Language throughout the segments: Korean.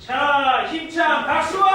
자, 힘찬 박수와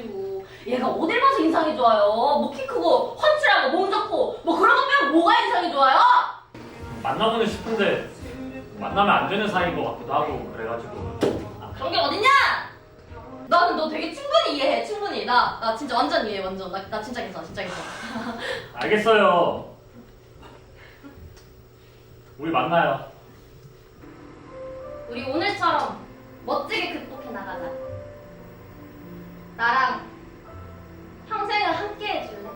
그리고 얘가 어딜 봐서 인상이 좋아요. 뭐 키 크고 훤칠하고 몸 좋고 뭐 그런 거 빼면 뭐가 인상이 좋아요? 만나고는 싶은데 만나면 안 되는 사이인 것 같기도 하고 그래가지고 아, 그런 게 어딨냐? 나는 너 되게 충분히 이해해. 충분히 나 나 진짜 완전 이해해. 완전 나, 나 진짜 괜찮아. 진짜 괜찮아. 알겠어요. 우리 만나요. 우리 오늘처럼 멋지게 극복해 나가자. 나랑 평생을 함께 해줄래?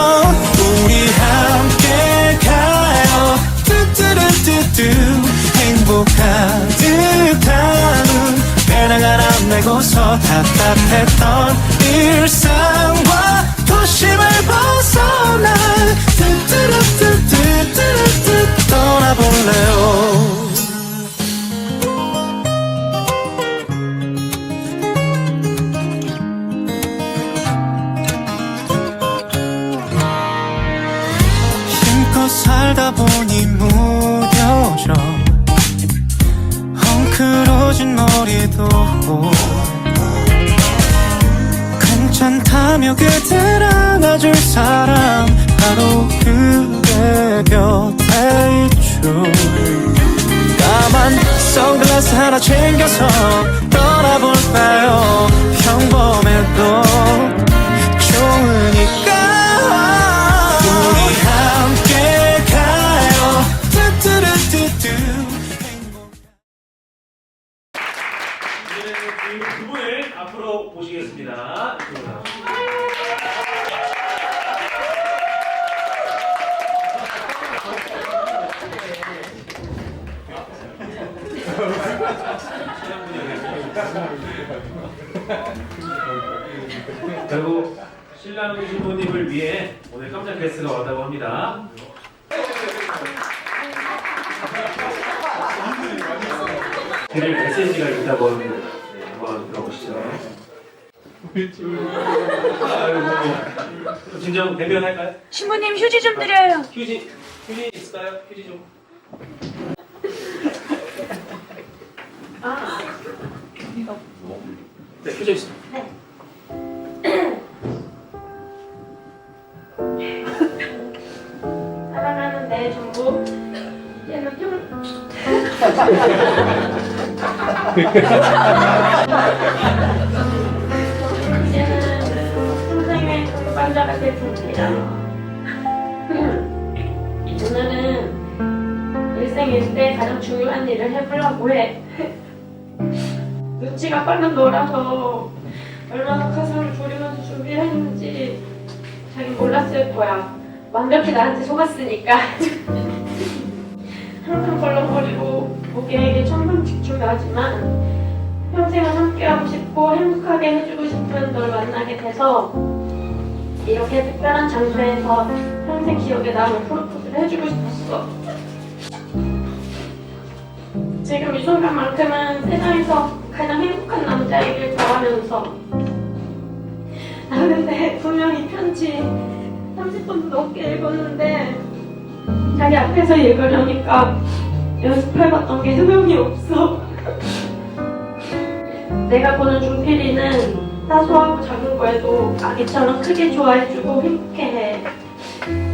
행복 가득한 배낭 하나 메고서 답답했던 일상과 도심을 벗어나 뚜뚜루뚜뚜뚜뚜 떠나볼래요 머리도 괜찮다며 그댈 안아줄 사람 바로 그대 곁에 있죠. 까만 선글라스 하나 챙겨서 이제는 주인공 두 분을 앞으로 모시겠습니다. 결국 신랑 신부님을 위해 오늘 깜짝 게스트가 왔다고 합니다. 드릴 메시지가 있다고 하는데 네, 한번 들어보시죠. 아이고. 진정 대변할까요? 신부님 휴지 좀 드려요. 아, 휴지 휴지 있을까요? 휴지 좀. 아, 이거. 네, 휴지 있어요. 네. 사랑하는 내 종부 얘는 평 이제는 선생님의 동반자가 될 준비라. 오늘은 일생일 때 가장 중요한 일을 해보려고 해. 눈치가 빠른 너라서 얼마나 가슴을 졸이면서 준비를 했는지 자기 몰랐을 거야. 완벽히 나한테 속았으니까. 항상 벌렁거리고 고객에게 천방직충하지만 평생을 함께하고 싶고 행복하게 해주고 싶은 널 만나게 돼서 이렇게 특별한 장소에서 평생 기억에 남을 프로포즈를 해주고 싶었어. 지금 이 순간만큼은 세상에서 가장 행복한 남자이길 바라면서 나 근데 분명히 편지 30번도 넘게 읽었는데 자기 앞에서 읽으려니까 연습해봤던 게 소용이 없어. 내가 보는 준필이는 사소하고 작은 거에도 아기처럼 크게 좋아해주고 행복해해.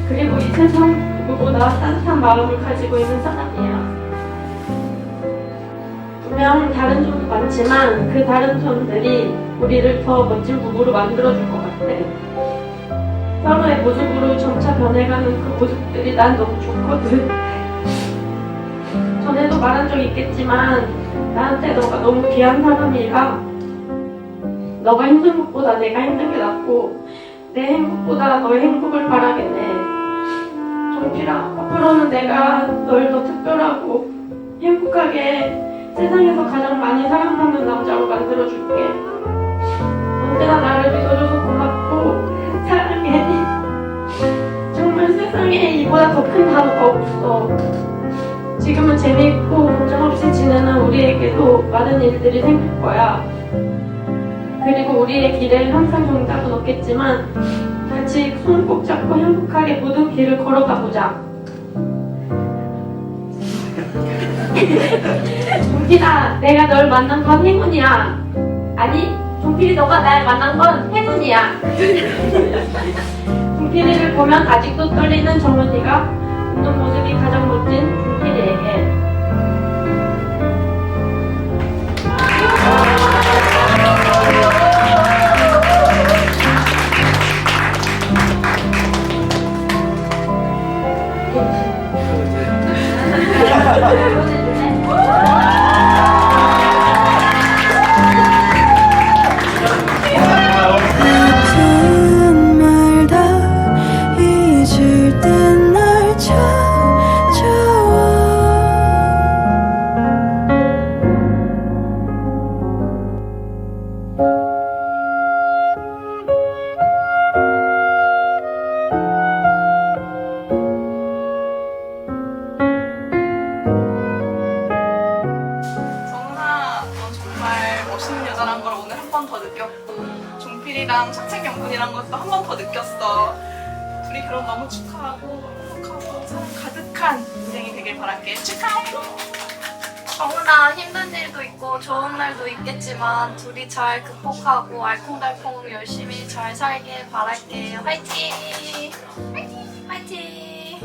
그리고 이 세상 누구보다 따뜻한 마음을 가지고 있는 사람이야. 분명 다른 점도 많지만 그 다른 점들이 우리를 더 멋진 부부로 만들어줄 것 같아. 서로의 모습으로 점차 변해가는 그 모습들이 난 너무 좋거든. 전에도 말한 적 있겠지만 나한테 너가 너무 귀한 사람이라 너가 힘든 것보다 내가 힘든 게 낫고 내 행복보다 너의 행복을 바라게 돼. 정필아, 앞으로는 내가 널 더 특별하고 행복하게 세상에서 가장 많이 사랑받는 남자로 만들어줄게. 언제나 나를 믿어줘서 고맙고 사랑해. 정말 세상에 이보다 더 큰 단어가 없어. 지금은 재미있고 걱정 없이 지내는 우리에게도 많은 일들이 생길 거야. 그리고 우리의 길에 항상 정답은 없겠지만 같이 손 꼭 잡고 행복하게 모든 길을 걸어가 보자. 종필아, 내가 널 만난 건 행운이야. 아니, 종필이 너가 날 만난 건 행운이야. 종필이를 보면 아직도 떨리는 정은이가 웃는 모습이 가장 멋진 종필이에게. 착책연분이란 것도 한 번 더 느꼈어. 우리 결혼 너무 축하하고 행복하고 사랑 가득한 인생이 되길 바랄게. 축하해. 정훈아 힘든 일도 있고 좋은 날도 있겠지만 둘이 잘 극복하고 알콩달콩 열심히 잘 살길 바랄게요. 화이팅! 화이팅! 화이팅!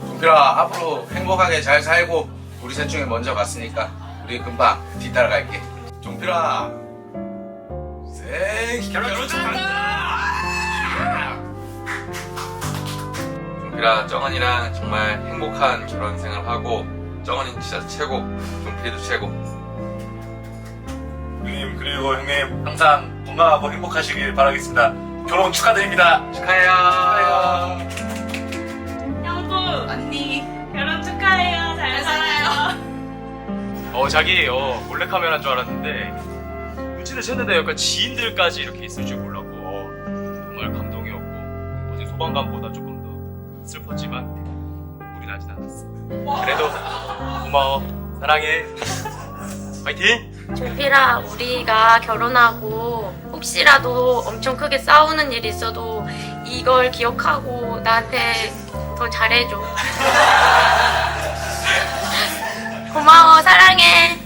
동필아 앞으로 행복하게 잘 살고 우리 셋 중에 먼저 갔으니까 우리 금방 뒤따라갈게 종필아 생 결혼 축하한다 종필아 정원이랑 정말 행복한 결혼 생활 하고 정원이 진짜 최고 종필이도 최고 형님 그리고 형님 항상 건강하고 행복하시길 바라겠습니다. 결혼 축하드립니다. 축하해요 형부, 언니. 결혼 축하해요. 잘 살아요. 어 자기 어 몰래카메라인 줄 알았는데 눈치를 챘는데 약간 지인들까지 이렇게 있을 줄 몰랐고 어, 정말 감동이었고 어제 소방관보다 조금 더 슬펐지만 우리 나진 않았어. 그래도 고마워. 사랑해. 파이팅! 종필아, 우리가 결혼하고 혹시라도 엄청 크게 싸우는 일이 있어도 이걸 기억하고 나한테 더 잘해줘. 고마워, 사랑해.